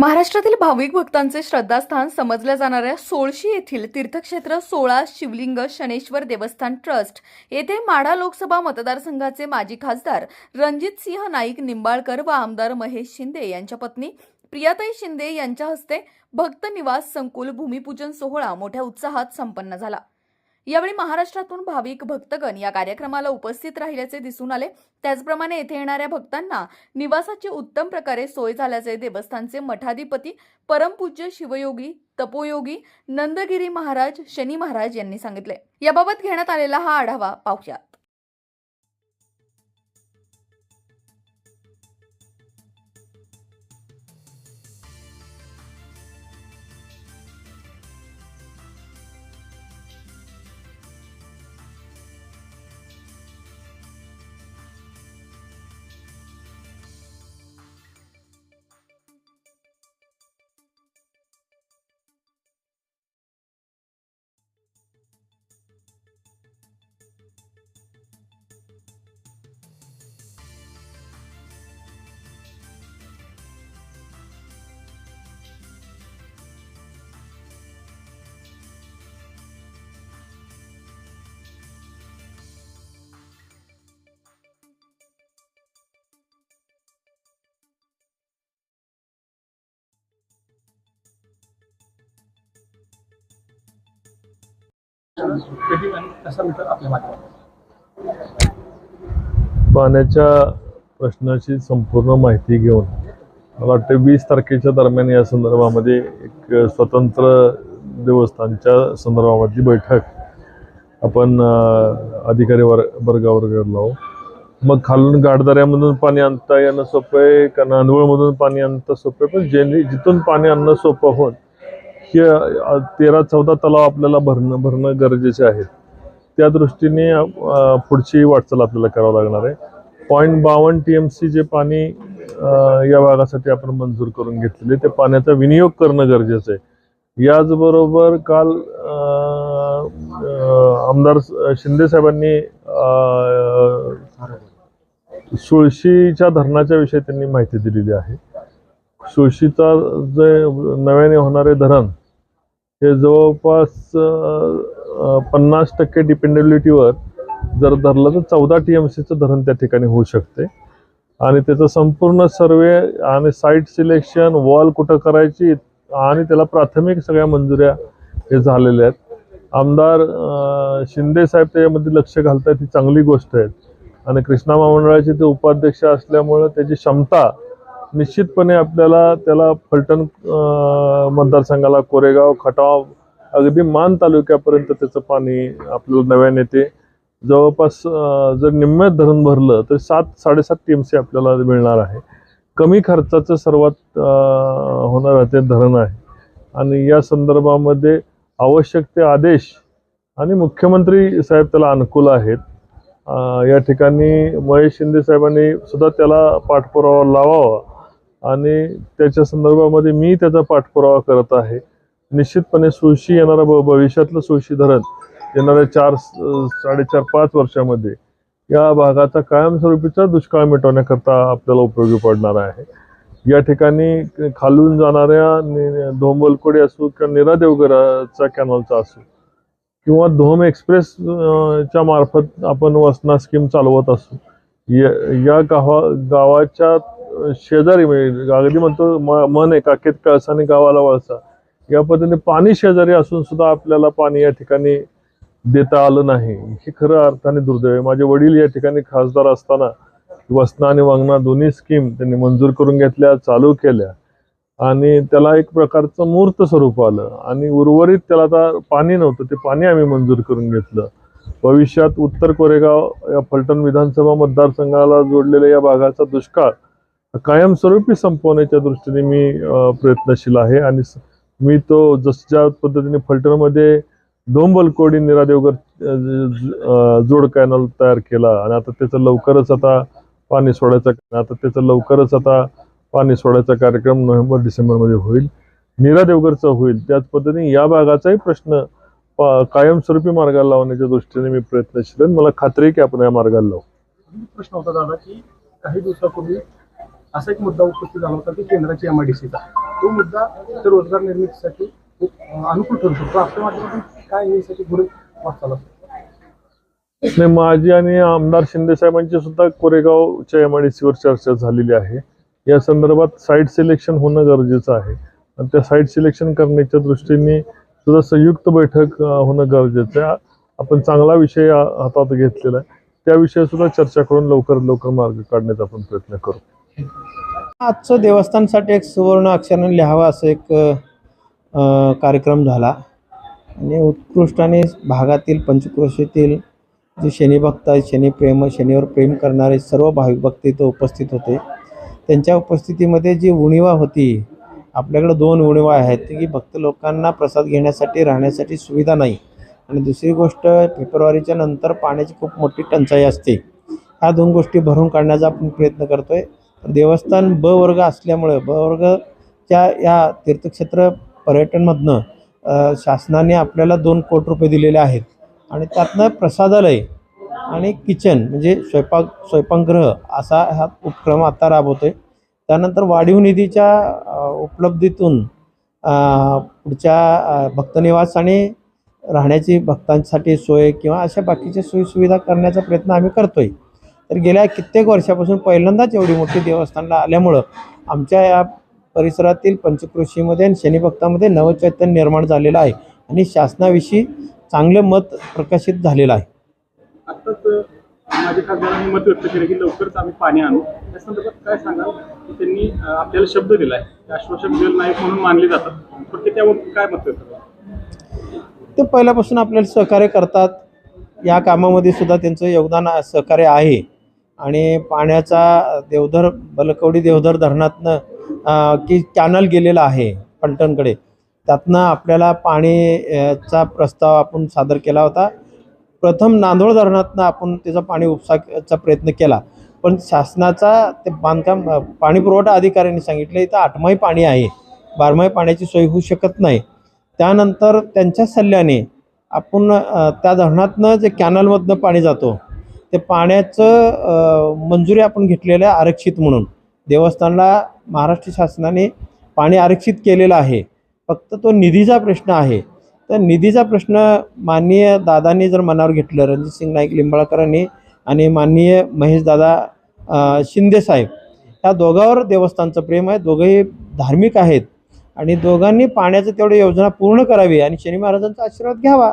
महाराष्ट्रातील भाविक भक्तांचे श्रद्धास्थान समजल्या जाणाऱ्या सोळशी येथील तीर्थक्षेत्र सोळा शिवलिंग शनेश्वर देवस्थान ट्रस्ट येथे माढा लोकसभा मतदारसंघाचे माजी खासदार रणजित सिंह नाईक निंबाळकर व आमदार महेश शिंदे यांच्या पत्नी प्रियाताई शिंदे यांच्या हस्ते भक्त निवास संकुल भूमिपूजन सोहळा मोठ्या उत्साहात संपन्न झाला. यावेळी महाराष्ट्रातून भाविक भक्तगण या कार्यक्रमाला उपस्थित राहिल्याचे दिसून आले. त्याचप्रमाणे येथे येणाऱ्या भक्तांना निवासाची उत्तम प्रकारे सोय झाल्याचे देवस्थानचे मठाधिपती परमपूज्य शिवयोगी तपोयोगी नंदगिरी महाराज शनी महाराज यांनी सांगितले. याबाबत घेण्यात आलेला हा आढावा पाहूयात. पाण्याच्या प्रश्नाची संपूर्ण माहिती घेऊन मला वाटतं वीस तारखेच्या दरम्यान या संदर्भामध्ये एक स्वतंत्र देवस्थानच्या संदर्भामधली बैठक आपण अधिकारी वर्ग वर्गावर गेलो मग खालून गाठदाऱ्यामधून पाणी आणता येणं सोपं आहे का नांदवळमधून पाणी आणता सोपं आहे? पण जेणे जिथून पाणी आणणं सोपं होत हे तेरा चौदा तलाव आपल्याला भरणं भरणं गरजेचे आहे त्या दृष्टीने पुढची वाटचाल आपल्याला करावं लागणार आहे. पॉईंट बावन्न टी एम सी जे पाणी या भागासाठी आपण मंजूर करून घेतलेले ते पाण्याचा विनियोग करणं गरजेचं आहे. याचबरोबर काल आमदार शिंदे साहेबांनी सुळशीच्या धरणाच्या विषयी त्यांनी माहिती दिलेली आहे. सुळशीचा जे नव्याने होणारे धरण हे जवळपास पन्नास टक्के डिपेंडेबिलिटीवर जर धरलं तर चौदा टी एम सीचं धरण त्या ठिकाणी होऊ शकते. आणि त्याचं संपूर्ण सर्वे आणि साईट सिलेक्शन वॉल कुठं करायची आणि त्याला प्राथमिक सगळ्या मंजुऱ्या हे झालेल्या आहेत. आमदार शिंदे साहेब त्याच्यामध्ये लक्ष घालतायत ही चांगली गोष्ट आहे. आणि कृष्णा महामंडळाचे ते उपाध्यक्ष असल्यामुळं त्याची क्षमता निश्चितपणे आपल्याला त्याला फलटण मतदारसंघाला कोरेगाव खटाव अगदी मान तालुक्यापर्यंत त्याचं पाणी आपल्याला नव्याने ते जवळपास जर निम्म्यात धरण भरलं तर सात साडेसात टी एम सी आपल्याला मिळणार आहे. कमी खर्चाचं सर्वात होणार ते धरण आहे. आणि या संदर्भामध्ये आवश्यक ते आदेश आणि मुख्यमंत्री साहेब त्याला अनुकूल आहेत. या ठिकाणी महेश शिंदे साहेबांनी सुद्धा त्याला पाठपुरावा लावावा. आणि त्याच्या संदर्भामध्ये मी त्याचा पाठपुरावा करत आहे. निश्चितपणे सुळशी येणारं ब भविष्यातलं सुळशी धरण येणाऱ्या चार साडेचार पाच वर्षामध्ये या भागाचा कायमस्वरूपीचा दुष्काळ मिटवण्याकरता आपल्याला उपयोगी पडणार आहे. या ठिकाणी खालून जाणाऱ्या नि- धोंबलकोडी असो किंवा निरा देवगराचा कॅनॉलचा असो किंवा धोम एक्सप्रेस च्या मार्फत आपण वसना स्कीम चालवत असू या गावा गावाच्या शेजारी म्हणजे अगदी म्हणतो म- मन आहे काकेत कळसाने आणि गावाला वळसा. या पद्धतीने पाणी शेजारी असून सुद्धा आपल्याला पाणी या ठिकाणी देता आलं नाही. हे खरं अर्थाने दुर्दैव आहे. माझे वडील या ठिकाणी खासदार असताना वसना आणि वांगणा दोन्ही स्कीम त्यांनी मंजूर करून घेतल्या चालू केल्या. आणि त्याला एक प्रकारचं मूर्त स्वरूप आलं. आणि उर्वरित त्याला आता पाणी नव्हतं ते पाणी आम्ही मंजूर करून घेतलं. भविष्यात उत्तर कोरेगाव या फलटण विधानसभा मतदारसंघाला जोडलेल्या या भागाचा दुष्काळ कायमस्वरूपी संपवण्याच्या दृष्टीने मी प्रयत्नशील आहे आणि मी तो जस ज्या पद्धतीने फलटणमध्ये डोंबलकोडी निरादेवगर अ, जोड कॅनल तयार केला आणि आता त्याचं लवकरच आता पाणी सोडायचा आता त्याचं लवकरच आता पाणी सोडायचा कार्यक्रम नोव्हेंबर डिसेंबरमध्ये होईल. नीरा देवगरचा होईल. त्याच पद्धतीने या भागाचाही प्रश्न कायमस्वरूपी मार्गाला लावण्याच्या दृष्टीने मी प्रयत्नशील मला खात्री आहे की आपण या मार्गाला लावू. प्रश्न होता दादा की काही दिवसापूर्वी असा एक मुद्दा उपस्थित झाला होता की केंद्राची एमआयडीसीचा तो मुद्दा तर रोजगार निर्मितीसाठी खूप अनुकूल ठरू शकतो. आपल्या माध्यमातून काय यासाठी पुढे वाटचाल नाही माझी आणि आमदार शिंदे साहेबांची सुद्धा कोरेगावच्या एम आय डी सीवर चर्चा झालेली आहे. या संदर्भात साईट सिलेक्शन होणं गरजेचं आहे. आणि त्या साईट सिलेक्शन करण्याच्या दृष्टीने सुद्धा संयुक्त बैठक होणं गरजेचं आहे. आपण चांगला विषय हातात घेतलेला आहे. त्या सुद्धा चर्चा करून लवकरात लवकर मार्ग काढण्याचा आपण प्रयत्न करू. आजचं देवस्थानसाठी एक सुवर्ण अक्षराने लिहावा असं एक कार्यक्रम झाला. आणि उत्कृष्ट आणि भागातील पंचक्रोशीतील जे शनिभक्त आहेत शनिप्रेम शनीवर प्रेम करणारे सर्व भाविक भक्त इथं उपस्थित होते. त्यांच्या उपस्थितीमध्ये जी उणिवा होती आपल्याकडं दोन उणिवा आहेत की भक्त लोकांना प्रसाद घेण्यासाठी राहण्यासाठी सुविधा नाही. आणि दुसरी गोष्ट फेब्रुवारीच्या नंतर पाण्याची खूप मोठी टंचाई असते. ह्या दोन गोष्टी भरून काढण्याचा आपण प्रयत्न करतोय. देवस्थान ब वर्ग असल्यामुळं ब वर्गच्या या तीर्थक्षेत्र पर्यटनमधनं शासनाने आपल्याला दोन कोटी रुपये दिलेले आहेत. आणि त्यातनं प्रसादालय आणि किचन म्हणजे स्वयंपाक स्वयंपाकगृह असा हा उपक्रम आता राबवतो आहे त्यानंतर वाढीव निधीच्या उपलब्धीतून पुढच्या भक्तनिवास आणि राहण्याची भक्तांसाठी सोय किंवा अशा बाकीच्या सोयीसुविधा करण्याचा प्रयत्न आम्ही करतो आहे तर गेल्या कित्येक वर्षापासून पहिल्यांदाच एवढी मोठी देवस्थानला आल्यामुळं आमच्या या परिसरातील पंचकृषीमध्ये आणि शनिभक्तामध्ये नवचैतन्य निर्माण झालेलं आहे आणि शासनाविषयी चांगलं मत प्रकाशित झालेलं आहे. आत्ताच माझ्या खासदारांनी मत व्यक्त केलं की लवकरच आम्ही पाणी आणू. या संदर्भात काय सांगाल? की त्यांनी अं, आपल्याला शब्द दिलाय ते आश्वासक जल नायक म्हणून मानले जातात. पण ते त्यावर काय मत व्यक्त करतात? ते पहिल्यापासून आपल्याला सहकार्य करतात. या कामामध्ये सुद्धा त्यांचं योगदान सहकार्य आहे. आणि पाण्याचा देवधर बलकवडी देवधर धरणातनं की कॅनल गेलेला आहे पलटणकडे. त्यातनं आपल्याला पाणीचा प्रस्ताव आपण सादर केला होता. प्रथम नांदोळ धरणातनं आपण त्याचा पाणी उपसाचा प्रयत्न केला. पण शासनाचा ते बांधकाम पाणीपुरवठा पाणी पुरवठा अधिकाऱ्यांनी सांगितलं इथं आठमाही पाणी आहे. बारमाही पाण्याची सोय होऊ शकत नाही. त्यानंतर त्यांच्या सल्ल्याने आपण त्या धरणातनं जे कॅनलमधनं पाणी जातो ते पाण्याचं मंजुरी आपण घेतलेलं आहे आरक्षित म्हणून. देवस्थानला महाराष्ट्र शासनाने पाणी आरक्षित केलेलं आहे. फक्त तो निधीचा प्रश्न आहे. तर निधीचा प्रश्न माननीय दादांनी जर मनावर घेतलं रणजितसिंग नाईक लिंबाळकरांनी आणि माननीय महेशदादा शिंदेसाहेब ह्या दोघांवर देवस्थानचं प्रेम आहे. दोघंही धार्मिक आहेत. आणि दोघांनी पाण्याचं तेवढी योजना पूर्ण करावी आणि शनी महाराजांचा आशीर्वाद घ्यावा.